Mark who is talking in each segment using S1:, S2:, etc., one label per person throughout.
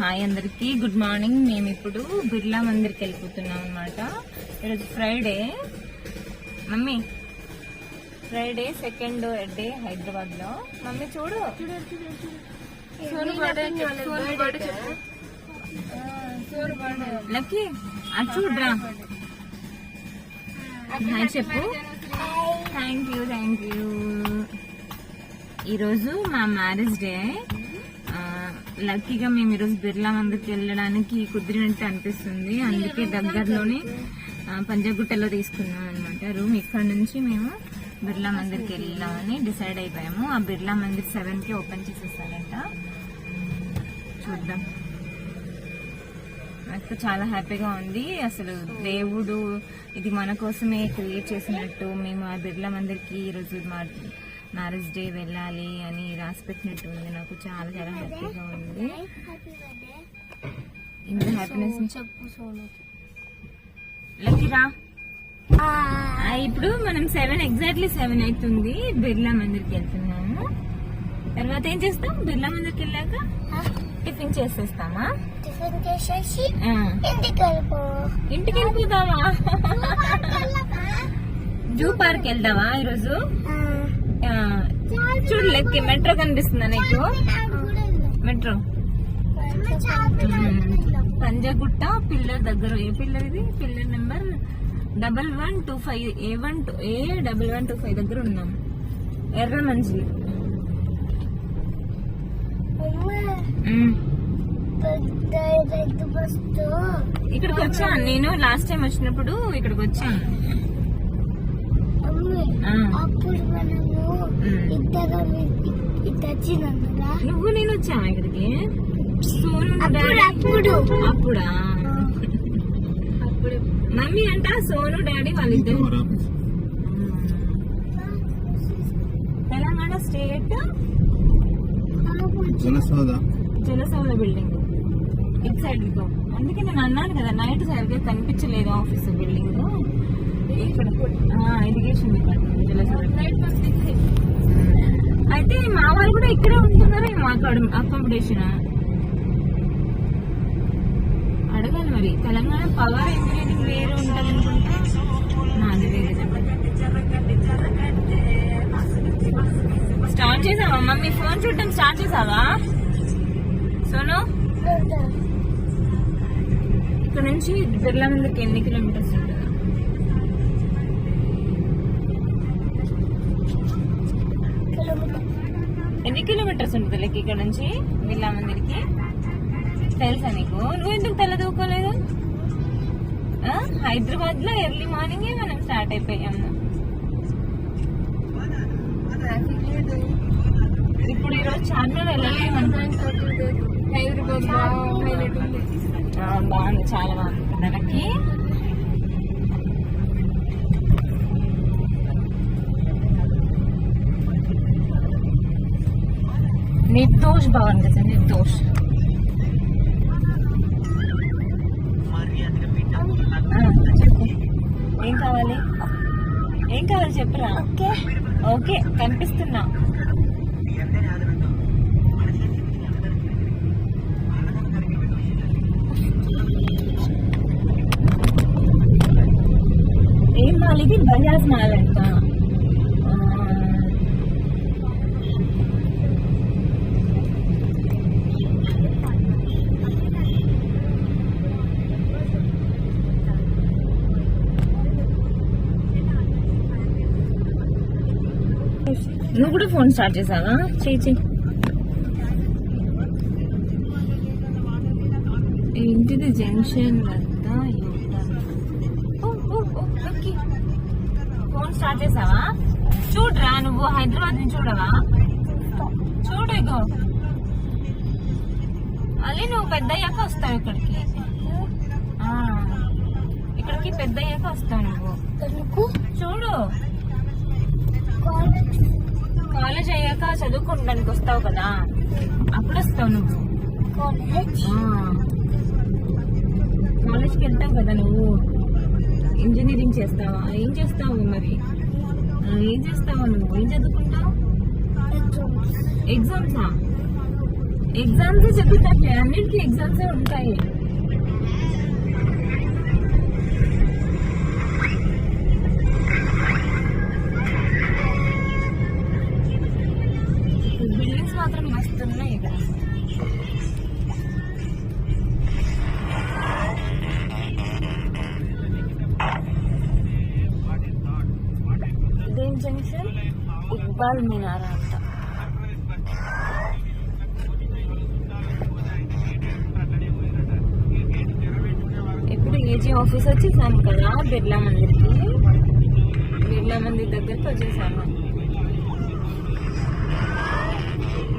S1: Hi అందరికి. Good morning మేము ఇప్పుడు బిర్లా మందిర్కి వెళ్ళిపోతున్నాం అనమాట ఈరోజు Friday mummy Friday second day హైదరాబాద్లో మమ్మీ చూడు. లక్కీ అది చూడరా. హాయ్ చెప్పు. థ్యాంక్ యూ థ్యాంక్ యూ ఈరోజు మా మ్యారేజ్ డే లక్కీగా మేము ఈరోజు బిర్లా మందికి వెళ్ళడానికి కుదిరినట్టు అనిపిస్తుంది. అందుకే దగ్గరలోనే పంజాగుట్టలో తీసుకున్నాం అనమాట రూమ్ ఇక్కడ నుంచి మేము బిర్లా మందిర్కి వెళ్దామని డిసైడ్ అయిపోయాము. ఆ బిర్లా మందిర్ సెవెన్కి ఓపెన్ చేసేసారంట. చూద్దాం. నాకు చాలా హ్యాపీగా ఉంది. అసలు దేవుడు ఇది మన కోసమే క్రియేట్ చేసినట్టు మేము ఆ బిర్లా మందిర్కి ఈరోజు మా మ్యారేజ్ డే వెళ్ళాలి అని రాసి పెట్టినట్టు ఉంది నాకు చాలా చాలా హ్యాపీగా ఉంది. ఇంత హ్యాపీనెస్
S2: చెప్పు
S1: లక్కీరా ఇప్పుడు మనం సెవెన్ ఎగ్జాక్ట్లీ సెవెన్ అవుతుంది బిర్లా మందిర్కి వెళ్తున్నాము. తర్వాత ఏం చేస్తాం? బిర్లా మందిర్కి వెళ్ళాక టిఫిన్ చేసేస్తామా?
S2: టిఫిన్ చేసేసి. ఇంటికి వెళ్ళిపో
S1: ఇంటికి వెళ్ళిపోతావా జూ పార్క్ వెళ్దావా ఈరోజు? ఆ, చూడు లెక్కి మెట్రో కనిపిస్తుందా నీకు? మెట్రో. పంజాగుట్ట పిల్లర్ దగ్గర. ఏ పిల్లర్ ఇది? Pillar number double one two five A one two A double one two five దగ్గర ఉన్నాం. ఎర్ర
S2: బస్సు
S1: ఇక్కడికి వచ్చాను నేను లాస్ట్ టైం వచ్చినప్పుడు ఇక్కడికి వచ్చాను.
S2: అప్పుడు మనము
S1: నువ్వు నేను వచ్చావా ఇక్కడికి? సోను
S2: అప్పుడు
S1: డాడీ.
S2: అప్పుడు.
S1: అప్పుడా?
S2: అప్పుడు.
S1: మమ్మీ అంట సోను డాడీ వాళ్ళిద్దరు. తెలంగాణ స్టేట్
S3: జలసోద
S1: జలసౌల బిల్డింగ్. ఇటు సైడ్ అందుకే నేను అన్నాను కదా నైట్ సరిగ్గా కనిపించలేదు ఆఫీస్ బిల్డింగ్. ఇక్కడ ఇరిగేషన్ డిపార్ట్మెంట్ జలసౌల అయితే మా వాళ్ళు కూడా ఇక్కడే ఉంటున్నారా మా అకామిడేషన్ అడగాలి మరి. తెలంగాణ పవర్ ఇంజనీరింగ్ వేరే ఉంటది అనుకుంటా నాది వేరే స్టార్ట్ చేసావా? మమ్మీ ఫోన్ చూడటం స్టార్ట్ చేసావా? సోను? ఇక్కడ నుంచి బిర్లా మందికి ఎన్ని కిలోమీటర్స్? ఉంటుంది కిలోమీటర్స్ ఉంటుంది లెక్క ఇక్కడ నుంచి బిర్లా మందిరికి. తెలుసా నీకు? నువ్వు ఎందుకు తెల్లదూకోలేదు హైదరాబాద్లో ఎర్లీ మార్నింగ్ మనం స్టార్ట్ అయిపోయాము. ఇప్పుడు ఈరోజు చార్మినార్ వెళ్ళలేము
S2: హైదరాబాద్
S1: బాగుంది చాలా బాగుంది. దానికి కదా నిర్దోష్ ఆ, చెప్పు ఏం కావాలి? ఏం కావాలి చెప్పురా?
S2: ఓకే.
S1: ఓకే కనిపిస్తున్నా. ఏం మాల్ ఇది బజాజ్ మాల్ అంట నువ్వు కూడా ఫోన్ స్టార్ట్ చేసావా? చేయి ఏంటిది జంక్షన్ వద్ద. ఫోన్ స్టార్ట్ చేసావా? చూడరా నువ్వు హైదరాబాద్ నుంచి చూడవా? చూడు ఇగో. మళ్ళీ నువ్వు పెద్ద అయ్యాక వస్తావు ఇక్కడికి. ఇక్కడికి పెద్ద అయ్యాక వస్తావు నువ్వు. చూడు.
S2: కాలేజ్
S1: అయ్యాక చదువుకోవడానికి వస్తావు కదా? అప్పుడు వస్తావు నువ్వు.
S2: కాలేజ్?
S1: కాలేజ్కి వెళ్తావు కదా నువ్వు. ఇంజనీరింగ్ చేస్తావా? ఏం చేస్తావు మరి? ఏం చేస్తావు నువ్వు? ఏం చదువుకుంటావు?
S2: ఎగ్జామ్స్.
S1: ఎగ్జామ్సా? చెప్తాయి అన్నిటికీ ఎగ్జామ్స్ ఉంటాయి. ఇక్బాల్ మినార్ అంట. ఇప్పుడు ఏజీ ఆఫీస్ వచ్చేసాము కదా బిర్లా మందిర్కి. బిర్లా మందిర్ దగ్గరికి వచ్చేసాము.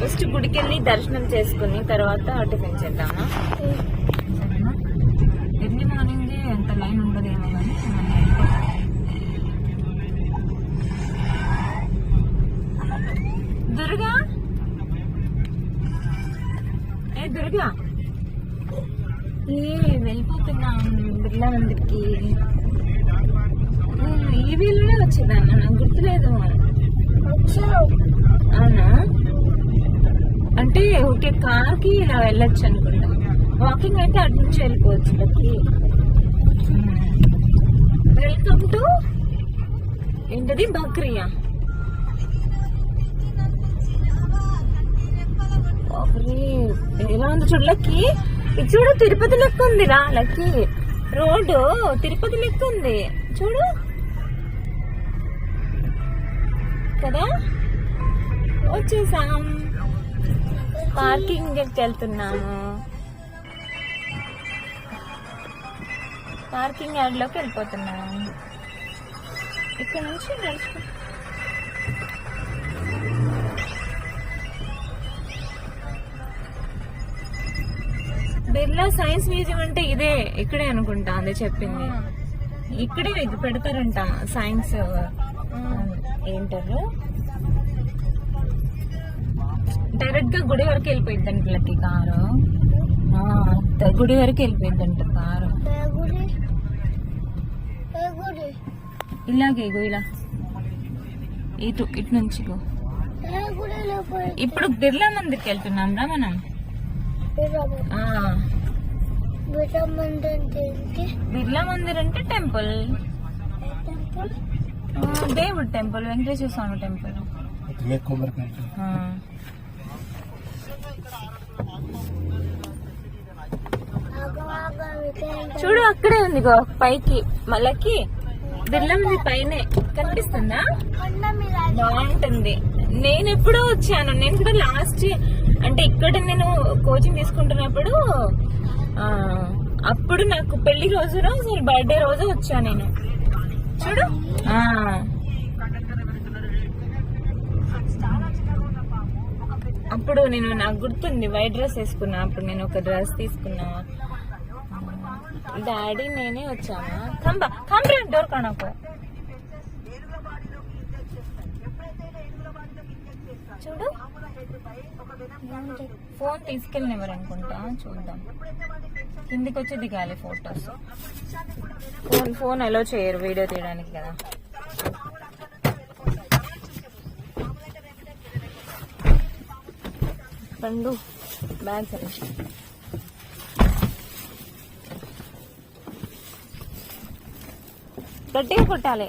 S1: ఫస్ట్ గుడికి వెళ్ళి దర్శనం చేసుకుని తర్వాత టిఫిన్ చేద్దామా? సరేనా ఎర్లీ మార్నింగ్ ఎంత లైన్ ఉండదేమో కానీ దుర్గా ఏ వెళ్ళిపోతున్నాం. బిర్లా మందిర్కి నేను ఈ వీలునే వచ్చేదాన్ని నాకు గుర్తులేదు. అవునా? అంటే ఓకే కార్కి ఇలా వెళ్ళొచ్చు అనుకుంటా. వాకింగ్ అయితే అటు నుంచి వెళ్ళిపోవచ్చు లక్కి వెల్కమ్ టు ఏంటది? బక్రియా? ఉంది చూడు లక్కి. ఇది చూడు తిరుపతి లెక్క ఉంది రా లక్కి. రోడ్డు తిరుపతి లెక్క ఉంది. చూడు. కదా? వచ్చేసాం. పార్కింగ్ వెళ్తున్నాము. పార్కింగ్ యార్డ్లోకి వెళ్ళిపోతున్నాము ఇక్కడ నుంచి నడుచుకో బిర్లా సైన్స్ మ్యూజియం అంటే ఇదే ఇక్కడే అనుకుంటా అదే చెప్పింది. ఇక్కడే ఇది పెడతారంట సైన్స్ ఏంటారు డైరెక్ట్గా గుడి వరకు వెళ్ళిపోయిందంట పిల్లకి కారు. గుడి వరకు వెళ్ళిపోయిందంట కారు. ఇలాగే ఇలా. ఇటు ఇటు నుంచి
S2: పోయి
S1: ఇప్పుడు బిర్లా మందిర్కి వెళ్తున్నాం రా మనం ఆ,
S2: విటమంది అంటే ఏంటి
S1: బిర్లా మందిర్ అంటే టెంపుల్. దేవుడు టెంపుల్ వెంకటేశ్వర స్వామి టెంపుల్. చూడు అక్కడే ఉంది గో పైకి మళ్ళకి బిర్లా మంది పైనే. కనిపిస్తుందా? బాగుంటుంది. నేనెప్పుడో వచ్చాను. నేను కూడా లాస్ట్ అంటే ఇక్కడ నేను కోచింగ్ తీసుకుంటున్నప్పుడు అప్పుడు నాకు పెళ్ళి రోజు రోజు బర్త్డే రోజు వచ్చా నేను. చూడు. అప్పుడు నేను నాకు గుర్తుంది వైట్ డ్రెస్ వేసుకున్నా. అప్పుడు నేను ఒక డ్రెస్ తీసుకున్నా. డాడీ నేనే వచ్చానా? కంబ కంబ్రా డోర్ కానకు. చూడు. ఫోన్ తీసుకెళ్ళినవారు అనుకుంటా చూద్దాం. కిందికి వచ్చి దిగాలి ఫోటోస్. ఫోన్ ఫోన్ అలో చేయరు వీడియో తీయడానికి కదా. రెండు బ్యాగ్స్ అని గట్టిగా కొట్టాలి.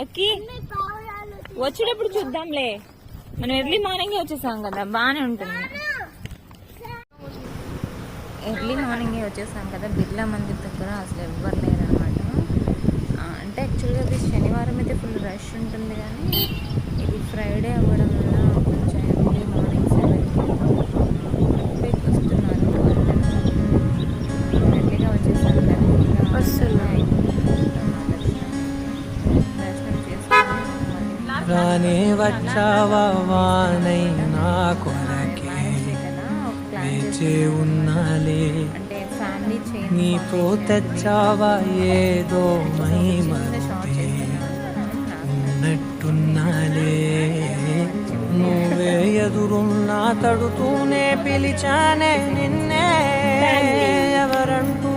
S2: ఓకే.
S1: వచ్చేటప్పుడు చూద్దాంలే. మనం ఎర్లీ మార్నింగే వచ్చేసాం కదా బాగానే ఉంటుంది. ఎర్లీ మార్నింగే వచ్చేసాం కదా బిర్లా మందిర్ దగ్గర అసలు ఎవ్వరు లేరు అనమాట అంటే యాక్చువల్గా శనివారం అయితే ఫుల్ రష్ ఉంటుంది కానీ
S3: నీవనే వచ్చావా వానై నా కొరకే. వేచే ఉన్నాలే. నీతో తెచ్చావా ఏదో
S1: మహిమతే
S3: ఉన్నట్టున్నాలే. నువ్వే ఎదురున్నా తడుతూనే పిలిచానే నిన్నే. ఎవరంటూ